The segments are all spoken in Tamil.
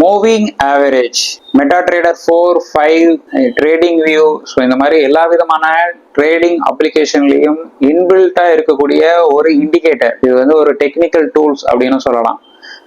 Moving average MetaTrader four five TradingView so இந்த மாதிரி எல்லா விதமான ட்ரேடிங் அப்ளிகேஷன்லையும் இன்பில்ட்டாக இருக்கக்கூடிய ஒரு இண்டிகேட்டர் இது வந்து ஒரு டெக்னிக்கல் டூல்ஸ் அப்படின்னு சொல்லலாம்.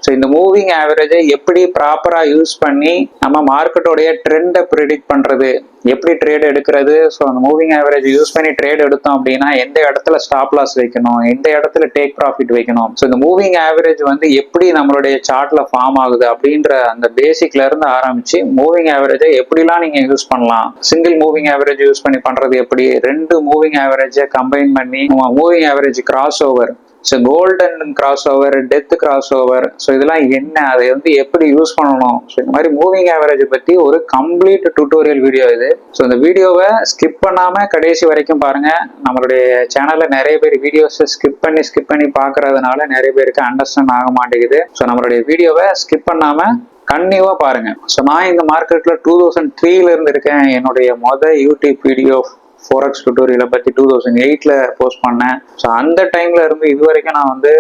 ஸோ இந்த மூவிங் ஆவரேஜை எப்படி ப்ராப்பராக யூஸ் பண்ணி நம்ம மார்க்கெட்டோடைய ட்ரெண்டை ப்ரிடிக்ட் பண்ணுறது எப்படி ட்ரேட் எடுக்கிறது? ஸோ அந்த மூவிங் ஆவரேஜ் யூஸ் பண்ணி ட்ரேட் எடுத்தோம் அப்படின்னா எந்த இடத்துல ஸ்டாப் லாஸ் வைக்கணும்? எந்த இடத்துல டேக் ப்ராஃபிட் வைக்கணும்? ஸோ இந்த மூவிங் ஆவரேஜ் வந்து எப்படி நம்மளுடைய சார்ட்ல ஃபார்ம் ஆகுது அப்படின்ற அந்த பேசிக்ல இருந்து ஆரம்பிச்சு மூவிங் ஆவரேஜை எப்படிலாம் நீங்க யூஸ் பண்ணலாம்? சிங்கிள் மூவிங் ஆவரேஜ் யூஸ் பண்ணி பண்றது எப்படி? ரெண்டு மூவிங் ஆவரேஜை கம்பைன் பண்ணி moving average crossover so golden crossover death crossover so இதெல்லாம் என்ன? அதை வந்து எப்படி யூஸ் பண்ணணும்? ஸோ இந்த மாதிரி மூவிங் ஆவரேஜ் பற்றி ஒரு கம்ப்ளீட் டுட்டோரியல் வீடியோ இது. ஸோ இந்த வீடியோவை ஸ்கிப் பண்ணாமல் கடைசி வரைக்கும் பாருங்கள் நம்மளுடைய சேனலில் நிறைய பேர் வீடியோஸை ஸ்கிப் பண்ணி ஸ்கிப் பண்ணி பார்க்கறதுனால நிறைய பேருக்கு அண்டர்ஸ்டாண்ட் ஆக மாட்டேங்குது. ஸோ நம்மளுடைய வீடியோவை ஸ்கிப் பண்ணாமல் கன்னியூவா பாருங்கள் ஸோ நான் இந்த மார்க்கெட்டில் டூ தௌசண்ட் த்ரீல இருந்து இருக்கேன். என்னுடைய மொதல் யூடியூப் வீடியோ ஃபோரக்ஸ் டுட்டோரியலை பற்றி டூ தௌசண்ட் எயிட்டில் போஸ்ட் பண்ணேன். ஸோ அந்த டைமில் இருந்து இது வரைக்கும் நான் வந்து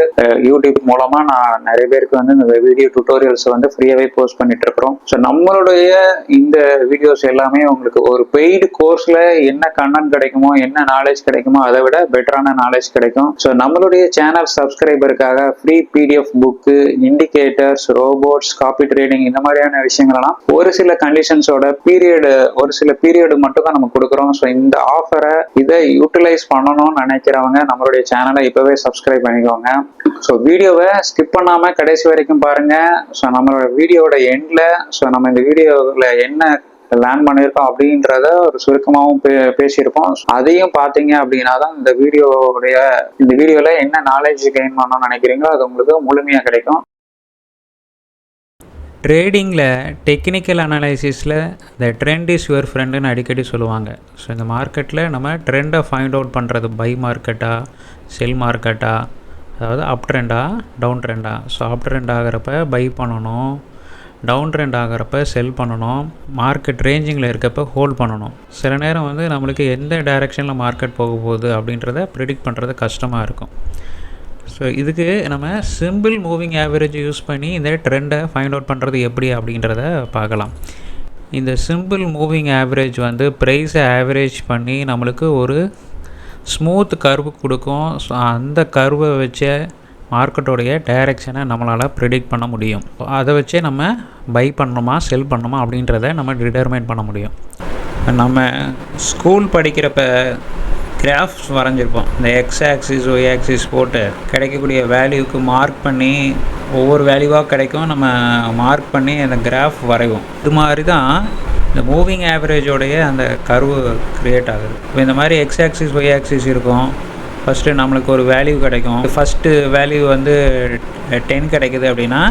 யூடியூப் மூலமாக நான் நிறைய பேருக்கு வந்து இந்த வீடியோ டுட்டோரியல்ஸ் வந்து ஃப்ரீயாகவே போஸ்ட் பண்ணிட்டு இருக்கிறோம். ஸோ நம்மளுடைய இந்த வீடியோஸ் எல்லாமே உங்களுக்கு ஒரு பெய்டு கோர்ஸில் என்ன கண்டென்ட் கிடைக்குமோ என்ன நாலேஜ் கிடைக்குமோ அதை விட பெட்டரான நாலேஜ் கிடைக்கும். ஸோ நம்மளுடைய channel சப்ஸ்கிரைபருக்காக free PDF book indicators robots copy trading இந்த மாதிரியான விஷயங்கள்லாம் ஒரு சில கண்டிஷன்ஸோட பீரியடு ஒரு சில பீரியடு மட்டும் தான் நம்ம கொடுக்குறோம். ஸோ இந்த ஆஃபரை இதை யூட்டிலைஸ் பண்ணணும்னு நினைக்கிறவங்க நம்மளுடைய சேனலை இப்போவே சப்ஸ்கிரைப் பண்ணிக்கோங்க. ஸோ வீடியோவை ஸ்கிப் பண்ணாமல் கடைசி வரைக்கும் பாருங்க. ஸோ நம்மளோட வீடியோட எண்டில் ஸோ நம்ம இந்த வீடியோவில் என்ன லேர்ன் பண்ணியிருக்கோம் அப்படின்றத ஒரு சுருக்கமாகவும் பே பேசியிருப்போம். அதையும் பார்த்தீங்க அப்படின்னா தான் இந்த வீடியோவுடைய இந்த வீடியோவில் என்ன நாலேஜ் கெயின் பண்ணணும்னு நினைக்கிறீங்களோ அது உங்களுக்கு முழுமையாக கிடைக்கும். ட்ரேடிங்கில் டெக்னிக்கல் அனலைசிஸில் த ட்ரெண்ட் இஸ் யுவர் ஃப்ரெண்டுன்னு அடிக்கடி சொல்லுவாங்க. ஸோ இந்த மார்க்கெட்டில் நம்ம ட்ரெண்டை ஃபைண்ட் அவுட் பண்ணுறது பை மார்க்கெட்டா செல் மார்க்கெட்டா அதாவது அப் ட்ரெண்டா டவுன் ட்ரெண்டா ஸோ அப் ட்ரெண்ட் ஆகிறப்ப பை பண்ணணும் டவுன் ட்ரெண்ட் ஆகிறப்ப செல் பண்ணணும் மார்க்கெட் ரேஞ்சிங்கில் இருக்கப்ப ஹோல்ட் பண்ணணும். சில நேரம் வந்து நம்மளுக்கு எந்த டைரெக்ஷனில் மார்க்கெட் போக போகுது அப்படின்றத ப்ரிடிக்ட் பண்ணுறது கஷ்டமாக இருக்கும். ஸோ இதுக்கு நம்ம சிம்பிள் மூவிங் ஆவரேஜ் யூஸ் பண்ணி இந்த ட்ரெண்டை ஃபைண்ட் அவுட் பண்ணுறது எப்படி அப்படின்றத பார்க்கலாம். இந்த சிம்பிள் மூவிங் ஆவரேஜ் வந்து ப்ரைஸை ஆவரேஜ் பண்ணி நம்மளுக்கு ஒரு ஸ்மூத் கர்வு கொடுக்கும். ஸோ அந்த கர்வை வச்சே மார்க்கெட்டோடைய டைரெக்ஷனை நம்மளால் ப்ரிடிக்ட் பண்ண முடியும். அதை வச்சே நம்ம பை பண்ணணுமா செல் பண்ணணுமா அப்படின்றத நம்ம டிட்டர்மைன் பண்ண முடியும். நம்ம ஸ்கூல் படிக்கிறப்ப கிராஃப்ஸ் வரைஞ்சிருப்போம். இந்த எக்ஸ் ஆக்சிஸ் ஒய் ஆக்சிஸ் போட்டு கிடைக்கக்கூடிய வேல்யூக்கு மார்க் பண்ணி ஒவ்வொரு வேல்யூவாக கிடைக்கும். நம்ம மார்க் பண்ணி அந்த கிராஃப் வரைவோம். இது மாதிரி தான் இந்த மூவிங் ஆவரேஜோடைய அந்த கர்வு க்ரியேட் ஆகுது. இப்போ இந்த மாதிரி எக்ஸ் ஆக்சிஸ் ஒய் ஆக்சிஸ் இருக்கும். ஃபஸ்ட்டு நம்மளுக்கு ஒரு வேல்யூ கிடைக்கும். ஃபஸ்ட்டு வேல்யூ வந்து டென் கிடைக்குது அப்படின்னா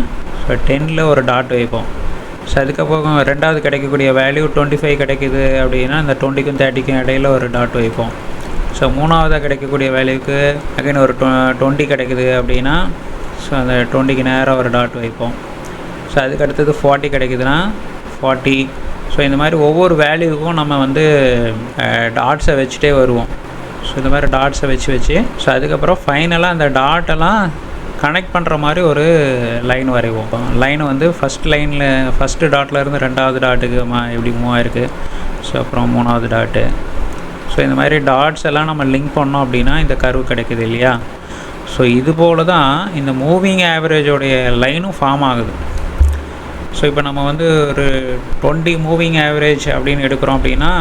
ஸோ டென்னில் ஒரு டாட் வைப்போம். ஸோ அதுக்கப்புறம் ரெண்டாவது கிடைக்கக்கூடிய வேல்யூ டுவெண்ட்டி ஃபைவ் கிடைக்குது அப்படின்னா அந்த டுவெண்ட்டிக்கும் தேர்ட்டிக்கும் இடையில ஒரு டாட் வைப்போம். ஸோ மூணாவதாக கிடைக்கக்கூடிய வேல்யூக்கு அகைன் ஒரு டுவெண்ட்டி கிடைக்குது அப்படின்னா ஸோ அந்த டுவெண்ட்டிக்கு நேராக ஒரு டாட் வைப்போம். ஸோ அதுக்கு அடுத்தது ஃபார்ட்டி கிடைக்குதுன்னா ஃபார்ட்டி ஸோ இந்த மாதிரி ஒவ்வொரு வேல்யூவுக்கும் நம்ம வந்து டாட்ஸை வச்சுட்டே வருவோம். ஸோ இந்த மாதிரி டாட்ஸை வச்சு வச்சு ஸோ அதுக்கப்புறம் ஃபைனலாக அந்த டாட்டெல்லாம் கனெக்ட் பண்ணுற மாதிரி ஒரு லைன் வரைவோம். லைன் வந்து ஃபஸ்ட் லைனில் ஃபஸ்ட்டு டாட்டில் இருந்து ரெண்டாவது டாட்டுக்கு மா எப்படி மூவ் ஆயிருக்கு. ஸோ அப்புறம் மூணாவது டாட்டு ஸோ இந்த மாதிரி டாட்ஸ் எல்லாம் நம்ம லிங்க் பண்ணோம் அப்படின்னா இந்த கர்வு கிடைக்குது இல்லையா? ஸோ இது போல தான் இந்த மூவிங் ஆவரேஜோடைய லைனும் ஃபார்ம் ஆகுது. ஸோ இப்போ நம்ம வந்து ஒரு டுவெண்ட்டி மூவிங் ஆவரேஜ் அப்படின்னு எடுக்கிறோம் அப்படின்னா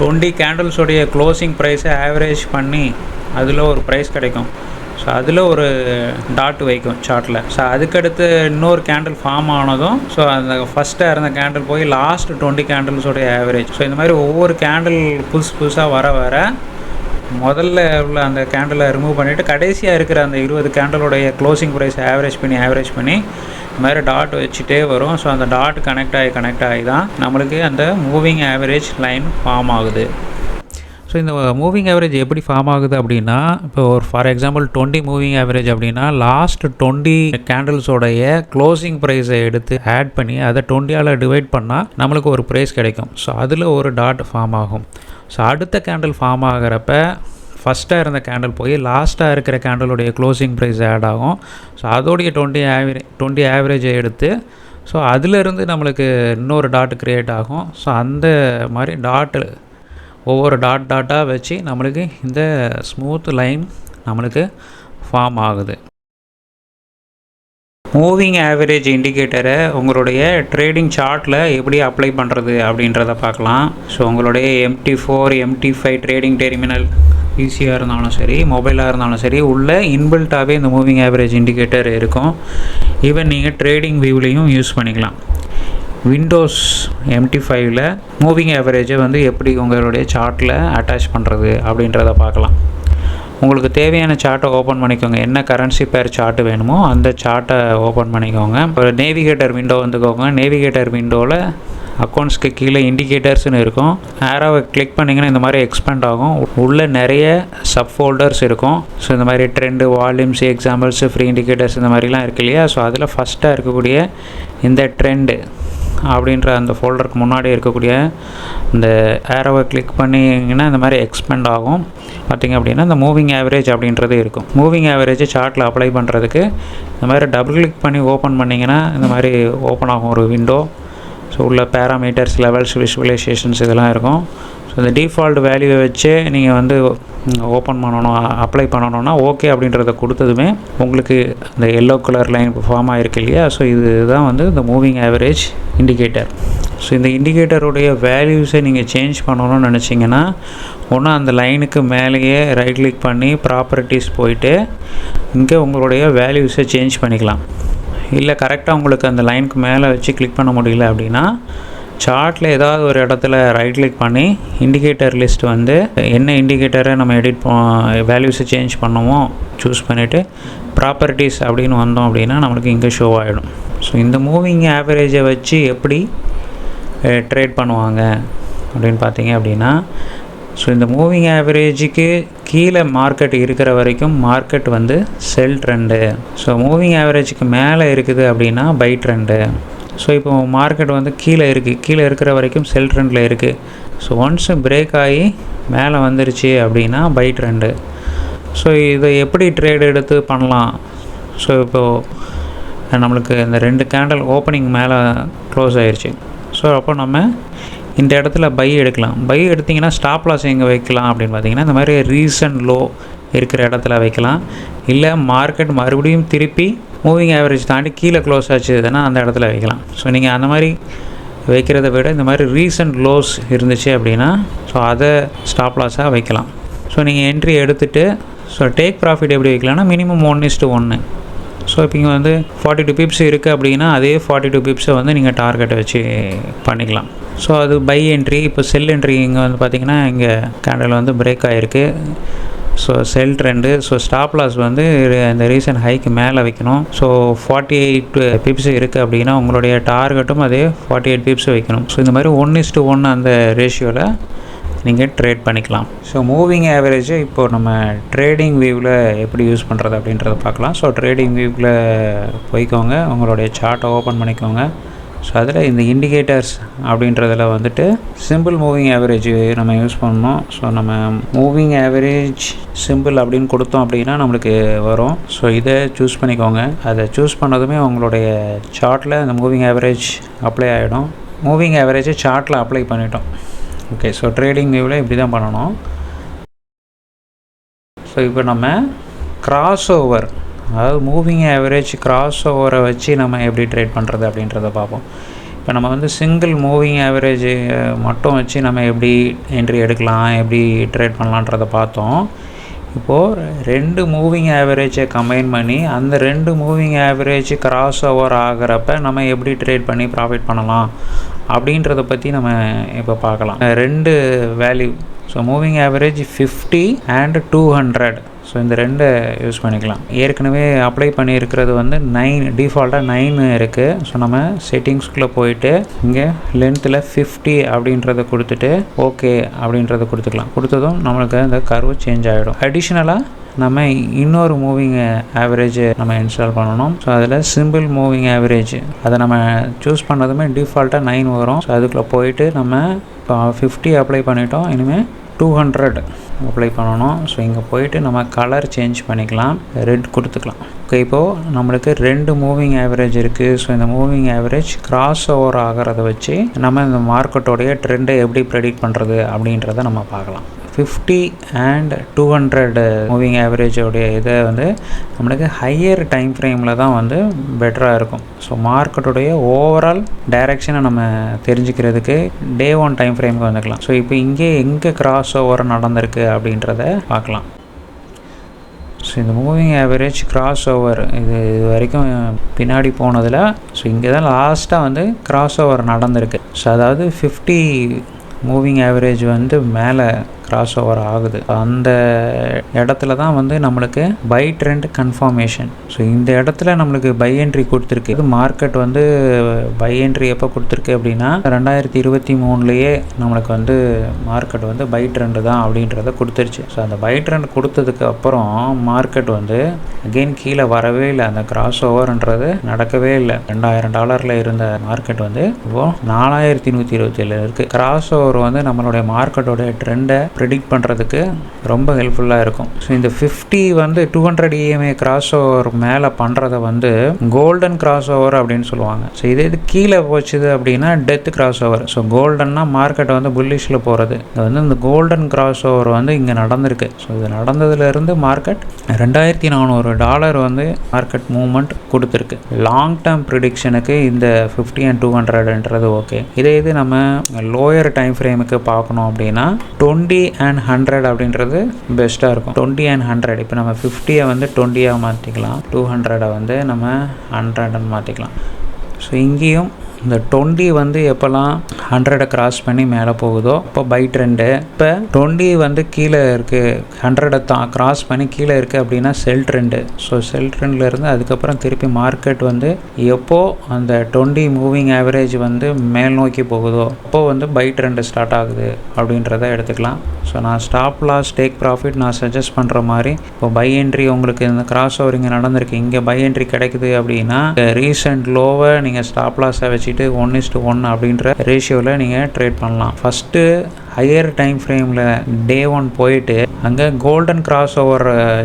டுவெண்ட்டி கேண்டில்ஸோடைய க்ளோசிங் ப்ரைஸை ஆவரேஜ் பண்ணி அதில் ஒரு ப்ரைஸ் கிடைக்கும். ஸோ அதில் ஒரு டாட் வைக்கும் சார்ட்டில் ஸோ அதுக்கடுத்து இன்னொரு கேண்டில் ஃபார்ம் ஆனதும் ஸோ அந்த ஃபஸ்ட்டாக இருந்த கேண்டில் போய் லாஸ்ட் டுவெண்ட்டி கேண்டில்ஸோடைய ஆவரேஜ் ஸோ இந்த மாதிரி ஒவ்வொரு கேண்டில் புதுசு புதுசாக வர வர முதல்ல உள்ள அந்த கேண்டிலை ரிமூவ் பண்ணிவிட்டு கடைசியாக இருக்கிற அந்த இருபது கேண்டலோடைய க்ளோசிங் ப்ரைஸ் ஆவரேஜ் பண்ணி ஆவரேஜ் பண்ணி இந்த மாதிரி டாட் வச்சுட்டே வரும். ஸோ அந்த டாட் கனெக்ட் ஆகி கனெக்ட் ஆகி தான் நம்மளுக்கு அந்த மூவிங் ஆவரேஜ் லைன் ஃபார்ம் ஆகுது. ஸோ இந்த மூவிங் ஆவரேஜ் எப்படி ஃபார்ம் ஆகுது அப்படின்னா இப்போ ஒரு for example twenty moving average அப்படின்னா லாஸ்ட் டுவெண்ட்டி கேண்டில்ஸோடைய க்ளோசிங் ப்ரைஸை எடுத்து ஆட் பண்ணி அதை டுவெண்ட்டியால் டிவைட் பண்ணால் நம்மளுக்கு ஒரு ப்ரைஸ் கிடைக்கும். ஸோ அதில் ஒரு டாட் ஃபார்ம் ஆகும். ஸோ அடுத்த கேண்டில் ஃபார்ம் ஆகிறப்ப ஃபஸ்ட்டாக இருந்த கேண்டில் போய் லாஸ்ட்டாக இருக்கிற கேண்டலுடைய க்ளோசிங் ப்ரைஸ் ஆட் ஆகும். ஸோ அதோடைய டுவெண்ட்டி ஆவரேஜ் டுவெண்ட்டி ஆவரேஜை எடுத்து ஸோ அதிலிருந்து நம்மளுக்கு இன்னொரு டாட் க்ரியேட் ஆகும். ஸோ அந்த மாதிரி டாட்டு ஒவ்வொரு டாட் டாட்டாக வச்சு நம்மளுக்கு இந்த ஸ்மூத் லைன் நம்மளுக்கு ஃபார்ம் ஆகுது. மூவிங் ஆவரேஜ் இண்டிகேட்டரை உங்களுடைய ட்ரேடிங் சார்ட்டில் எப்படி அப்ளை பண்ணுறது அப்படின்றத பார்க்கலாம். ஸோ உங்களுடைய MT four MT five trading terminal ஈஸியாக இருந்தாலும் சரி மொபைலாக இருந்தாலும் சரி உள்ள இன்பில்ட்டாகவே இந்த மூவிங் ஆவரேஜ் இண்டிகேட்டர் இருக்கும். ஈவன் நீங்கள் ட்ரேடிங் வியூலையும் யூஸ் பண்ணிக்கலாம். விண்டோஸ் எம்டி ஃபைவ்ல மூவிங் ஆவரேஜை வந்து எப்படி உங்களுடைய சார்ட்டில் அட்டாச் பண்ணுறது அப்படின்றத பார்க்கலாம். உங்களுக்கு தேவையான சார்ட்டை ஓப்பன் பண்ணிக்கோங்க. என்ன கரன்சி பேர் சார்ட்டு வேணுமோ அந்த சார்ட்டை ஓப்பன் பண்ணிக்கோங்க. ஒரு நேவிகேட்டர் விண்டோ வந்துக்கோங்க. நேவிகேட்டர் விண்டோவில் அக்கௌண்ட்ஸ்க்கு கீழே இண்டிகேட்டர்ஸ்னு இருக்கும். ஆரோவை கிளிக் பண்ணிங்கன்னா இந்த மாதிரி எக்ஸ்பேண்ட் ஆகும். உள்ளே நிறைய சப் ஃபோல்டர்ஸ் இருக்கும். ஸோ இந்த மாதிரி trend volumes examples free indicators இந்த மாதிரிலாம் இருக்கு இல்லையா? ஸோ அதில் ஃபஸ்ட்டாக இருக்கக்கூடிய இந்த ட்ரெண்டு அப்படின்ற அந்த ஃபோல்டருக்கு முன்னாடி இருக்கக்கூடிய இந்த ஏரோவை கிளிக் பண்ணிங்கன்னா இந்த மாதிரி எக்ஸ்பெண்ட் ஆகும். பார்த்திங்க அப்படின்னா இந்த மூவிங் ஆவரேஜ் அப்படின்றது இருக்கும். மூவிங் ஆவரேஜை சார்ட்டில் அப்ளை பண்ணுறதுக்கு இந்த மாதிரி டபுள் கிளிக் பண்ணி ஓப்பன் பண்ணிங்கன்னா இந்த மாதிரி ஓப்பன் ஆகும் ஒரு விண்டோ ஸோ உள்ள பேராமீட்டர்ஸ் லெவல்ஸ் விஷுவலைசேஷன்ஸ் இதெல்லாம் இருக்கும். ஸோ இந்த டிஃபால்ட் வேல்யூவை வச்சு நீங்கள் வந்து ஓப்பன் பண்ணணும் அப்ளை பண்ணணும்னா ஓகே அப்படின்றத கொடுத்ததுமே உங்களுக்கு இந்த எல்லோ கலர் லைன் ஃபார்ம் ஆகிருக்கு இல்லையா? ஸோ இதுதான் வந்து இந்த மூவிங் ஆவரேஜ் இண்டிகேட்டர் ஸோ இந்த இண்டிகேட்டருடைய வேல்யூஸை நீங்கள் சேஞ்ச் பண்ணணும்னு நினச்சிங்கன்னா ஒன்று அந்த லைனுக்கு மேலேயே ரைட் கிளிக் பண்ணி ப்ராப்பர்ட்டிஸ் போயிட்டு இங்கே உங்களுடைய வேல்யூஸை சேஞ்ச் பண்ணிக்கலாம். இல்லை கரெக்டாக உங்களுக்கு அந்த லைனுக்கு மேலே வச்சு கிளிக் பண்ண முடியல அப்படின்னா சார்ட்டில் ஏதாவது ஒரு இடத்துல ரைட் கிளிக் பண்ணி இண்டிகேட்டர் லிஸ்ட் வந்து என்ன இண்டிகேட்டரை நம்ம எடிட் வேல்யூஸை சேஞ்ச் பண்ணுவோம் சூஸ் பண்ணிவிட்டு ப்ராப்பர்ட்டிஸ் அப்படின்னு வந்தோம் அப்படின்னா நம்மளுக்கு இங்கே ஷோ ஆகிடும் ஸோ இந்த மூவிங் ஆவரேஜை வச்சு எப்படி ட்ரேட் பண்ணுவாங்க அப்படின்னு பார்த்தீங்க அப்படின்னா ஸோ இந்த மூவிங் ஆவரேஜுக்கு கீழே மார்க்கெட் இருக்கிற வரைக்கும் மார்க்கெட் வந்து செல் ட்ரெண்டு ஸோ மூவிங் ஆவரேஜுக்கு மேலே இருக்குது அப்படின்னா பை ட்ரெண்டு ஸோ இப்போ மார்க்கெட் வந்து கீழே இருக்குது கீழே இருக்கிற வரைக்கும் செல் ட்ரெண்டில் இருக்குது ஸோ ஒன்ஸ் பிரேக் ஆகி மேலே வந்துருச்சு அப்படின்னா பை ட்ரெண்டு ஸோ இதை எப்படி ட்ரேட் எடுத்து பண்ணலாம்? ஸோ இப்போது நம்மளுக்கு இந்த ரெண்டு கேண்டல் ஓப்பனிங் மேலே க்ளோஸ் ஆயிடுச்சு ஸோ அப்போ நம்ம இந்த இடத்துல பை எடுக்கலாம். பை எடுத்திங்கன்னா ஸ்டாப் லாஸ் எங்கே வைக்கலாம் அப்படின்னு பார்த்தீங்கன்னா இந்த மாதிரி ரீசன்ட் லோ இருக்கிற இடத்துல வைக்கலாம். இல்லை மார்க்கெட் மறுபடியும் திருப்பி மூவிங் ஆவரேஜ் தாண்டி கீழே க்ளோஸ் ஆச்சுதுன்னா அந்த இடத்துல வைக்கலாம். ஸோ நீங்கள் அந்த மாதிரி வைக்கிறத விட இந்த மாதிரி ரீசன்ட் லோஸ் இருந்துச்சு அப்படின்னா ஸோ அதை ஸ்டாப் லாஸாக வைக்கலாம். ஸோ நீங்கள் என்ட்ரி எடுத்துகிட்டு ஸோ டேக் ப்ராஃபிட் எப்படி வைக்கலாம்னா மினிமம் ஒன் இஸ்ட்டு ஒன்று ஸோ இப்போ இங்கே வந்து ஃபார்ட்டி டூ பிப்ஸ் இருக்குது அப்படின்னா அதே ஃபார்ட்டி டூ பிப்ஸை வந்து நீங்கள் டார்கெட்டை வச்சு பண்ணிக்கலாம். ஸோ அது பை என்ட்ரி இப்போ செல் என்ட்ரி இங்கே வந்து பார்த்திங்கன்னா இங்கே கேண்டல் வந்து பிரேக் ஆகிருக்கு so sell trend so stop loss வந்து இந்த ரீசன் ஹைக்கு மேலே வைக்கணும். ஸோ ஃபார்ட்டி எயிட் பிப்ஸ் இருக்குது அப்படின்னா உங்களுடைய டார்கெட்டும் அதே ஃபார்ட்டி எயிட் பிப்ஸ் வைக்கணும். ஸோ இந்த மாதிரி ஒன் இஸ்ட்டு ஒன் அந்த ரேஷியோவில் நீங்கள் ட்ரேட் பண்ணிக்கலாம். ஸோ மூவிங் ஆவரேஜை இப்போது நம்ம ட்ரேடிங் வியூவில் எப்படி யூஸ் பண்ணுறது அப்படின்றத பார்க்கலாம். ஸோ ட்ரேடிங் வியூவில் போய்க்கோங்க. உங்களுடைய சார்ட்டை ஓப்பன் பண்ணிக்கோங்க. ஸோ அதில் இந்த இண்டிகேட்டர்ஸ் அப்படின்றதில் வந்துட்டு சிம்பிள் மூவிங் ஆவரேஜ் நம்ம யூஸ் பண்ணணும். ஸோ நம்ம மூவிங் ஆவரேஜ் சிம்பிள் அப்படின்னு கொடுத்தோம் அப்படின்னா நம்மளுக்கு வரும். ஸோ இதை சூஸ் பண்ணிக்கோங்க. அதை சூஸ் பண்ணதுமே உங்களுடைய சார்ட்டில் அந்த மூவிங் ஆவரேஜ் அப்ளை ஆகிடும் மூவிங் ஆவரேஜை சார்ட்டில் அப்ளை பண்ணிட்டோம். ஓகே ஸோ ட்ரேடிங் வியூவில் இப்படி தான் பண்ணணும். ஸோ இப்போ நம்ம கிராஸ் ஓவர் அதாவது மூவிங் ஆவரேஜ் கிராஸ் ஓவரை வச்சு நம்ம எப்படி ட்ரேட் பண்ணுறது அப்படின்றத பார்ப்போம். இப்போ நம்ம வந்து சிங்கிள் மூவிங் ஆவரேஜ் மட்டும் வச்சு நம்ம எப்படி என்ட்ரி எடுக்கலாம் எப்படி ட்ரேட் பண்ணலான்றதை பார்த்தோம். இப்போது ரெண்டு மூவிங் ஆவரேஜை கம்பைன் பண்ணி அந்த ரெண்டு மூவிங் ஆவரேஜ் கிராஸ் ஓவர் ஆகிறப்ப நம்ம எப்படி ட்ரேட் பண்ணி ப்ராஃபிட் பண்ணலாம் அப்படின்றத பற்றி நம்ம இப்போ பார்க்கலாம். ரெண்டு value so moving average fifty and two hundred so இந்த ரெண்டை யூஸ் பண்ணிக்கலாம். ஏற்கனவே அப்ளை பண்ணியிருக்கிறது வந்து நைன் டிஃபால்ட்டாக நைன் இருக்குது ஸோ நம்ம செட்டிங்ஸ்குள்ளே போயிட்டு இங்கே லென்த்தில் ஃபிஃப்டி அப்படின்றத கொடுத்துட்டு ஓகே அப்படின்றத கொடுத்துக்கலாம். கொடுத்ததும் நம்மளுக்கு அந்த கர்வு சேஞ்ச் ஆகிடும் அடிஷ்னலாக நம்ம இன்னொரு மூவிங் ஆவரேஜ் நம்ம இன்ஸ்டால் பண்ணணும். ஸோ அதில் சிம்பிள் மூவிங் ஆவரேஜ் அதை நம்ம சூஸ் பண்ணதுமே டிஃபால்ட்டாக நைன் வரும். ஸோ அதுக்குள்ளே போயிட்டு நம்ம இப்போ ஃபிஃப்டி அப்ளை பண்ணிட்டோம். இனிமேல் டூ ஹண்ட்ரட் அப்ளை பண்ணணும். ஸோ இங்கே போயிட்டு நம்ம கலர் சேஞ்ச் பண்ணிக்கலாம். ரெட் கொடுத்துக்கலாம். ஓகே இப்போது நம்மளுக்கு ரெண்டு மூவிங் ஆவரேஜ் இருக்குது ஸோ இந்த மூவிங் ஆவரேஜ் கிராஸ் ஓவர் ஆகிறத வச்சு நம்ம இந்த மார்க்கெட்டோடைய ட்ரெண்டை எப்படி ப்ரெடிக்ட் பண்ணுறது அப்படின்றத நம்ம பார்க்கலாம். Fifty and two hundred moving ஆவரேஜோடைய இதை வந்து நம்மளுக்கு ஹையர் டைம் ஃப்ரேமில் தான் வந்து பெட்டராக இருக்கும். ஸோ மார்க்கெட்டுடைய ஓவரால் டைரெக்ஷனை நம்ம தெரிஞ்சுக்கிறதுக்கு டே ஒன் டைம் ஃப்ரேமுக்கு வந்துக்கலாம். ஸோ இப்போ இங்கே எங்கே கிராஸ் ஓவர் நடந்திருக்கு அப்படின்றத பார்க்கலாம். ஸோ இந்த மூவிங் ஆவரேஜ் கிராஸ் ஓவர் இது இது வரைக்கும் பின்னாடி போனதில் ஸோ இங்கே தான் லாஸ்ட்டாக வந்து கிராஸ் ஓவர் நடந்திருக்கு. ஸோ அதாவது ஃபிஃப்டி மூவிங் ஆவரேஜ் வந்து மேலே கிராஸ் ஓவர் ஆகுது. அந்த இடத்துல தான் வந்து நம்மளுக்கு பை ட்ரெண்ட் கன்ஃபார்மேஷன் ஸோ இந்த இடத்துல நம்மளுக்கு பை என்ட்ரி கொடுத்துருக்கு. இது மார்க்கெட் வந்து பை என்ட்ரி எப்போ கொடுத்துருக்கு அப்படின்னா ரெண்டாயிரத்தி இருபத்தி மூணுலேயே நம்மளுக்கு வந்து மார்க்கெட் வந்து பை ட்ரெண்டு தான் அப்படின்றத கொடுத்துருச்சு. ஸோ அந்த பை ட்ரெண்ட் கொடுத்ததுக்கு அப்புறம் மார்க்கெட் வந்து அகெயின் கீழே வரவே இல்லை. அந்த கிராஸ் ஓவர்ன்றது நடக்கவே இல்லை. ரெண்டாயிரம் டாலரில் இருந்த மார்க்கெட் வந்து இப்போ நாலாயிரத்தி நூற்றி இருபத்தி ஏழு இருக்குது கிராஸ் ஓவர் வந்து நம்மளுடைய மார்க்கெட்டோடைய ட்ரெண்டை ப்ரிடிக்ட் பண்ணுறதுக்கு ரொம்ப ஹெல்ப்ஃபுல்லாக இருக்கும். ஸோ இந்த ஃபிஃப்டி வந்து two hundred EMA cross over மேலே பண்ணுறத வந்து கோல்டன் கிராஸ் ஓவர் அப்படின்னு சொல்லுவாங்க. ஸோ இதே இது கீழே போச்சுது அப்படின்னா டெத் கிராஸ் ஓவர் ஸோ கோல்டன்னா மார்க்கெட் வந்து புல்லிஷில் போகிறது இது வந்து இந்த கோல்டன் கிராஸ் ஓவர் வந்து இங்கே நடந்திருக்கு. ஸோ இது நடந்ததுலேருந்து மார்க்கெட் ரெண்டாயிரத்தி நானூறு டாலர் வந்து மார்க்கெட் மூவ்மெண்ட் கொடுத்துருக்கு. லாங் டேர்ம் ப்ரிடிக்ஷனுக்கு இந்த ஃபிஃப்டி அண்ட் டூ ஹண்ட்ரட்ன்றது ஓகே இதே இது நம்ம லோயர் டைம் ஃப்ரேமுக்கு பார்க்கணும் அப்படின்னா டுவெண்ட்டி அண்ட் ஹண்ட்ரட் அப்படின்றது பெஸ்ட்டாக இருக்கும். டுவெண்ட்டி அண்ட் ஹண்ட்ரட் இப்போ நம்ம ஃபிஃப்டியை வந்து டுவெண்ட்டியாக மாற்றிக்கலாம் டூ ஹண்ட்ரடை வந்து நம்ம ஹண்ட்ரட்னு மாற்றிக்கலாம் ஸோ இங்கேயும் இந்த டுவெண்ட்டி வந்து எப்போல்லாம் ஹண்ட்ரடை கிராஸ் பண்ணி மேலே போகுதோ இப்போ பை ட்ரெண்டு இப்போ டுவெண்ட்டி வந்து கீழே இருக்குது ஹண்ட்ரடை தான் கிராஸ் பண்ணி கீழே இருக்குது அப்படின்னா செல் ட்ரெண்டு ஸோ செல் ட்ரெண்ட்லேருந்து அதுக்கப்புறம் திருப்பி மார்க்கெட் வந்து எப்போ அந்த டொண்டி மூவிங் ஆவரேஜ் வந்து மேல் நோக்கி போகுதோ அப்போது வந்து பை ட்ரெண்டு ஸ்டார்ட் ஆகுது அப்படின்றத எடுத்துக்கலாம். ஸோ நான் ஸ்டாப் லாஸ் டேக் ப்ராஃபிட் நான் சஜஸ்ட் பண்ணுற மாதிரி இப்போ பை என்ட்ரி உங்களுக்கு இந்த கிராஸ் ஓவர் இங்கே நடந்திருக்கு இங்கே பை என்ட்ரி கிடைக்குது அப்படின்னா ரீசெண்ட் லோவை நீங்கள் ஸ்டாப் லாஸை வச்சு வச்சுட்டு ஒன் இஸ்டு ஒன் அப்படின்ற ரேஷியோவில் நீங்கள் ட்ரேட் பண்ணலாம். ஃபஸ்ட்டு ஹையர் டைம் ஃப்ரேமில் டே ஒன் போயிட்டு அங்கே கோல்டன் கிராஸ் ஓவர்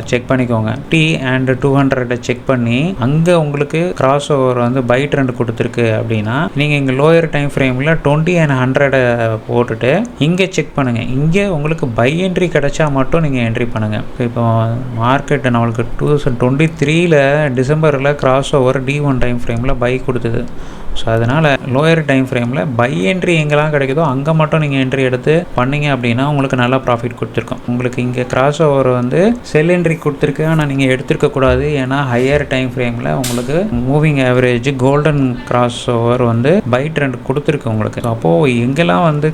செக் பண்ணிக்கோங்க டி அண்ட் டூ ஹண்ட்ரட்டை செக் பண்ணி அங்கே உங்களுக்கு கிராஸ் ஓவர் வந்து பை ட்ரெண்ட் கொடுத்துருக்கு அப்படின்னா நீங்கள் இங்கே லோயர் டைம் ஃப்ரேமில் டுவெண்ட்டி அண்ட் ஹண்ட்ரடை போட்டுட்டு இங்கே செக் பண்ணுங்கள் இங்கே உங்களுக்கு பை என்ட்ரி கிடைச்சா மட்டும் நீங்கள் என்ட்ரி பண்ணுங்கள் இப்போ மார்க்கெட் நம்மளுக்கு டூ தௌசண்ட் டுவெண்ட்டி த்ரீல டிசம்பரில் cross over D one time ஃப்ரேமில் பை கொடுத்தது. ஸோ அதனால் லோயர் டைம் ஃப்ரேமில் பை என்ட்ரி எங்கெல்லாம் கிடைக்குதோ அங்கே மட்டும் நீங்கள் என்ட்ரி எடுத்து பண்ணீங்க அப்படின்னா உங்களுக்கு நல்லா ப்ராஃபிட் கொடுத்துருக்கும். உங்களுக்கு இங்கே கிராஸ் ஓவர் வந்து செல் என்ட்ரி கொடுத்துருக்கு. ஆனால் நீங்கள் எடுத்துருக்கக்கூடாது ஏன்னா ஹையர் டைம் ஃப்ரேமில் உங்களுக்கு moving average golden cross over வந்து பை ட்ரெண்ட் கொடுத்துருக்கு உங்களுக்கு. அப்போது எங்கெல்லாம் வந்து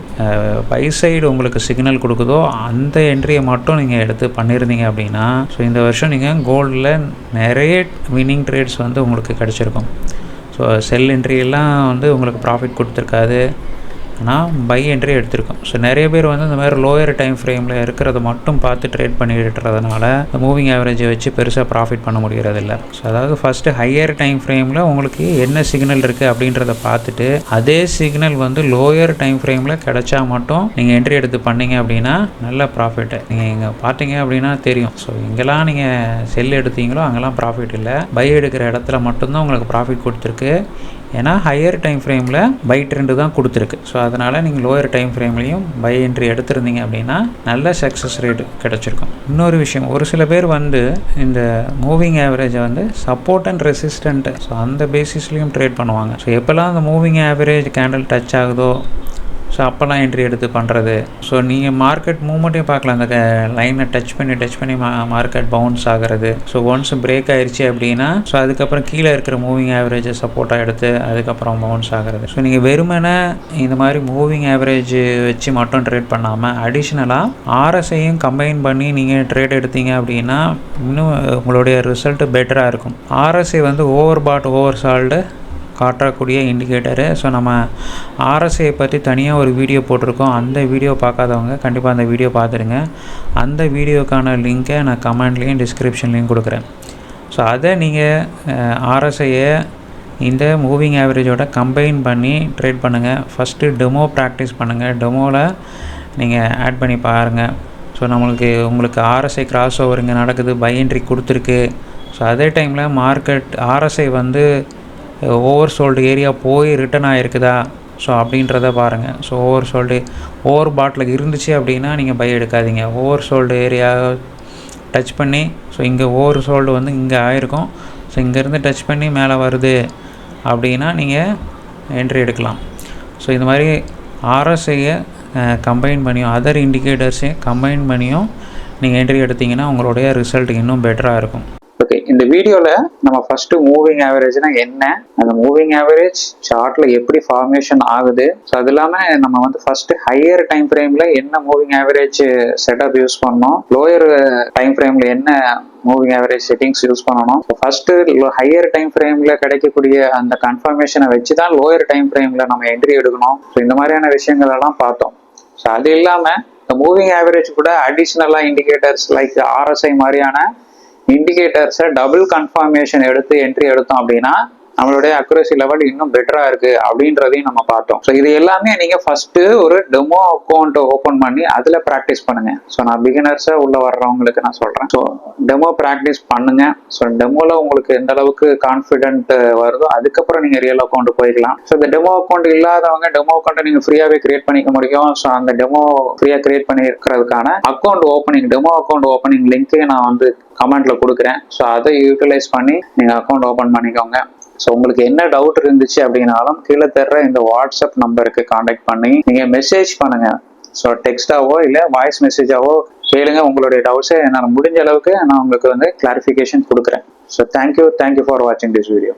பை சைடு உங்களுக்கு சிக்னல் கொடுக்குதோ அந்த என்ட்ரியை மட்டும் நீங்கள் எடுத்து பண்ணியிருந்தீங்க அப்படின்னா ஸோ இந்த வருஷம் நீங்கள் கோல்டில் நிறைய வின்னிங் ட்ரேட்ஸ் வந்து உங்களுக்கு கிடச்சிருக்கும். ஸோ செல் என்ட்ரி எல்லாம் வந்து உங்களுக்கு ப்ராஃபிட் கொடுத்துருக்காது. ஆனால் பை என்ட்ரி எடுத்திருக்கோம். ஸோ நிறைய பேர் வந்து இந்த மாதிரி லோயர் டைம் ஃப்ரேமில் இருக்கிறத மட்டும் பார்த்து ட்ரேட் பண்ணிட்டுறதுனால இந்த மூவிங் ஆவரேஜை வச்சு பெருசாக ப்ராஃபிட் பண்ண முடியறதில்ல. ஸோ அதாவது ஃபஸ்ட்டு ஹையர் டைம் ஃப்ரேமில் உங்களுக்கு என்ன சிக்னல் இருக்குது அப்படின்றத பார்த்துட்டு அதே சிக்னல் வந்து லோயர் டைம் ஃப்ரேமில் கிடைச்சா மட்டும் நீங்கள் என்ட்ரி எடுத்து பண்ணீங்க அப்படின்னா நல்ல ப்ராஃபிட்டு நீங்கள் இங்கே பார்த்தீங்க அப்படின்னா தெரியும். ஸோ எங்கெல்லாம் நீங்கள் செல் எடுத்தீங்களோ அங்கெல்லாம் ப்ராஃபிட் இல்லை. பை எடுக்கிற இடத்துல மட்டும்தான் உங்களுக்கு ப்ராஃபிட் கொடுத்துருக்கு. ஏன்னா ஹையர் டைம் ஃப்ரேமில் பை ட்ரெண்டு தான் கொடுத்துருக்கு. ஸோ அதனால் நீங்கள் லோயர் டைம் ஃப்ரேம்லேயும் பை என்ட்ரி எடுத்திருந்தீங்க அப்படின்னா நல்ல சக்ஸஸ் ரேட் கிடச்சிருக்கும். இன்னொரு விஷயம் ஒரு சில பேர் வந்து இந்த மூவிங் ஆவரேஜை வந்து சப்போர்ட் அண்ட் ரெசிஸ்டன்ட் ஸோ அந்த பேசிஸ்லேயும் ட்ரேட் பண்ணுவாங்க. ஸோ எப்போல்லாம் அந்த மூவிங் ஆவரேஜ் கேண்டில் டச் ஆகுதோ ஸோ அப்போல்லாம் என்ட்ரி எடுத்து பண்ணுறது ஸோ நீங்கள் மார்க்கெட் மூவ்மெண்ட்டையும் பார்க்கலாம். அந்த லைனை டச் பண்ணி டச் பண்ணி மா மார்க்கெட் பவுன்ஸ் ஆகிறது. ஸோ ஒன்ஸ் பிரேக் ஆயிடுச்சு அப்படின்னா ஸோ அதுக்கப்புறம் கீழே இருக்கிற மூவிங் ஆவரேஜை சப்போர்ட்டாக எடுத்து அதுக்கப்புறம் பவுன்ஸ் ஆகிறது. ஸோ நீங்கள் வெறுமனே இந்த மாதிரி மூவிங் ஆவரேஜ் வச்சு மட்டும் ட்ரேட் பண்ணாமல் அடிஷ்னலாக ஆர்எஸ்ஐயும் கம்பைன் பண்ணி நீங்கள் ட்ரேட் எடுத்தீங்க அப்படின்னா இன்னும் உங்களுடைய ரிசல்ட் பெட்டராக இருக்கும். ஆர்எஸ்ஐ வந்து ஓவர் பாட் ஓவர் சால்டு காட்டக்கூடிய இண்டிகேட்டரு ஸோ நம்ம ஆர்எஸ்ஐ பற்றி தனியாக ஒரு வீடியோ போட்டிருக்கோம். அந்த வீடியோ பார்க்காதவங்க கண்டிப்பாக அந்த வீடியோ பார்த்துருங்க அந்த வீடியோக்கான லிங்க்கை நான் கமெண்ட்லேயும் டிஸ்கிரிப்ஷன்லேயும் கொடுக்குறேன். ஸோ அதை நீங்கள் ஆர்எஸ்ஐயை இந்த மூவிங் ஆவரேஜோட கம்பைன் பண்ணி ட்ரேட் பண்ணுங்கள் ஃபஸ்ட்டு டெமோ ப்ராக்டிஸ் பண்ணுங்கள் டெமோவில் நீங்கள் ஆட் பண்ணி பாருங்கள் ஸோ நம்மளுக்கு உங்களுக்கு ஆர்எஸ்ஐ கிராஸ் ஓவர் இங்கே நடக்குது. பை என்ட்ரி கொடுத்துருக்கு. ஸோ அதே டைமில் மார்க்கெட் ஆர்எஸ்ஐ வந்து ஓவர் சோல்டு ஏரியா போய் ரிட்டன் ஆகிருக்குதா ஸோ அப்படின்றத பாருங்கள் ஸோ ஓவர் சோல்டு ஓவர் பாட்டில் இருந்துச்சு அப்படின்னா நீங்கள் பை எடுக்காதீங்க. ஓவர் சோல்டு ஏரியா டச் பண்ணி ஸோ இங்கே ஓவர் சோல்டு வந்து இங்கே ஆயிருக்கும். ஸோ இங்கேருந்து டச் பண்ணி மேலே வருது அப்படின்னா நீங்கள் என்ட்ரி எடுக்கலாம். ஸோ இந்த மாதிரி ஆர்எஸ்ஐயை கம்பைன் பண்ணியும் அதர் இண்டிகேட்டர்ஸையும் கம்பைன் பண்ணியும் நீங்கள் என்ட்ரி எடுத்தீங்கன்னா உங்களுடைய ரிசல்ட் இன்னும் பெட்டராக இருக்கும். ஓகே இந்த வீடியோவில் நம்ம ஃபர்ஸ்ட் மூவிங் ஆவரேஜ்னா என்ன? அந்த மூவிங் ஆவரேஜ் சார்ட்ல எப்படி ஃபார்மேஷன் ஆகுது? ஸோ அது இல்லாமல் நம்ம வந்து ஃபர்ஸ்ட் ஹையர் டைம் ஃப்ரேம்ல என்ன மூவிங் ஆவரேஜ் செட்டப் யூஸ் பண்ணோம் லோயர் டைம் ஃப்ரேம்ல என்ன மூவிங் ஆவரேஜ் செட்டிங்ஸ் யூஸ் பண்ணணும்? ஃபர்ஸ்ட் ஹையர் டைம் ஃப்ரேம்ல கிடைக்கக்கூடிய அந்த கன்ஃபர்மேஷனை வச்சு தான் லோயர் டைம் ஃப்ரேம்ல நம்ம என்ட்ரி எடுக்கணும். ஸோ இந்த மாதிரியான விஷயங்கள் எல்லாம் பார்த்தோம். ஸோ அது இல்லாமல் இந்த மூவிங் ஆவரேஜ் கூட அடிஷ்னலாக இண்டிகேட்டர்ஸ் லைக் ஆர்எஸ்ஐ மாதிரியான இண்டிகேட்டர்ஸை டபுள் கன்ஃபர்மேஷன் எடுத்து என்ட்ரி எடுத்தோம் அப்படின்னா நம்மளுடைய அக்குரசி லெவல் இன்னும் பெட்டரா இருக்கு அப்படின்றதையும் நம்ம பார்த்தோம். ஸோ இது எல்லாமே நீங்க ஃபர்ஸ்ட் ஒரு டெமோ அக்கௌண்ட் ஓபன் பண்ணி அதுல ப்ராக்டிஸ் பண்ணுங்க. ஸோ நான் பிகினர்ஸா உள்ள வர்றவங்களுக்கு நான் சொல்றேன். ஸோ டெமோ ப்ராக்டிஸ் பண்ணுங்க. ஸோ டெமோல உங்களுக்கு எந்த அளவுக்கு கான்ஃபிடென்ட் வருதோ அதுக்கப்புறம் நீங்க ரியல் அக்கௌண்ட் போய்க்கலாம். ஸோ இந்த டெமோ அக்கௌண்ட் இல்லாதவங்க டெமோ அக்கௌண்ட் நீங்க ஃப்ரீயாவே கிரியேட் பண்ணிக்க முடியும். ஸோ அந்த டெமோ ஃப்ரீயா கிரியேட் பண்ணி இருக்கிறதுக்கான account opening demo account opening லிங்க்கே நான் வந்து கமெண்ட்ல கொடுக்குறேன். ஸோ அதை யூட்டிலைஸ் பண்ணி நீங்க அக்கௌண்ட் ஓப்பன் பண்ணிக்கோங்க. ஸோ உங்களுக்கு என்ன டவுட் இருந்துச்சு அப்படின்னாலும் கீழே தர்ற இந்த வாட்ஸ்அப் நம்பருக்கு காண்டாக்ட் பண்ணி நீங்க மெசேஜ் பண்ணுங்க. ஸோ டெக்ஸ்டாவோ இல்லை வாய்ஸ் மெசேஜாவோ கேளுங்க. உங்களுடைய டவுட்ஸை என்னால் முடிஞ்ச அளவுக்கு நான் உங்களுக்கு வந்து கிளாரிஃபிகேஷன் கொடுக்குறேன். So thank you thank you for வாட்சிங் திஸ் வீடியோ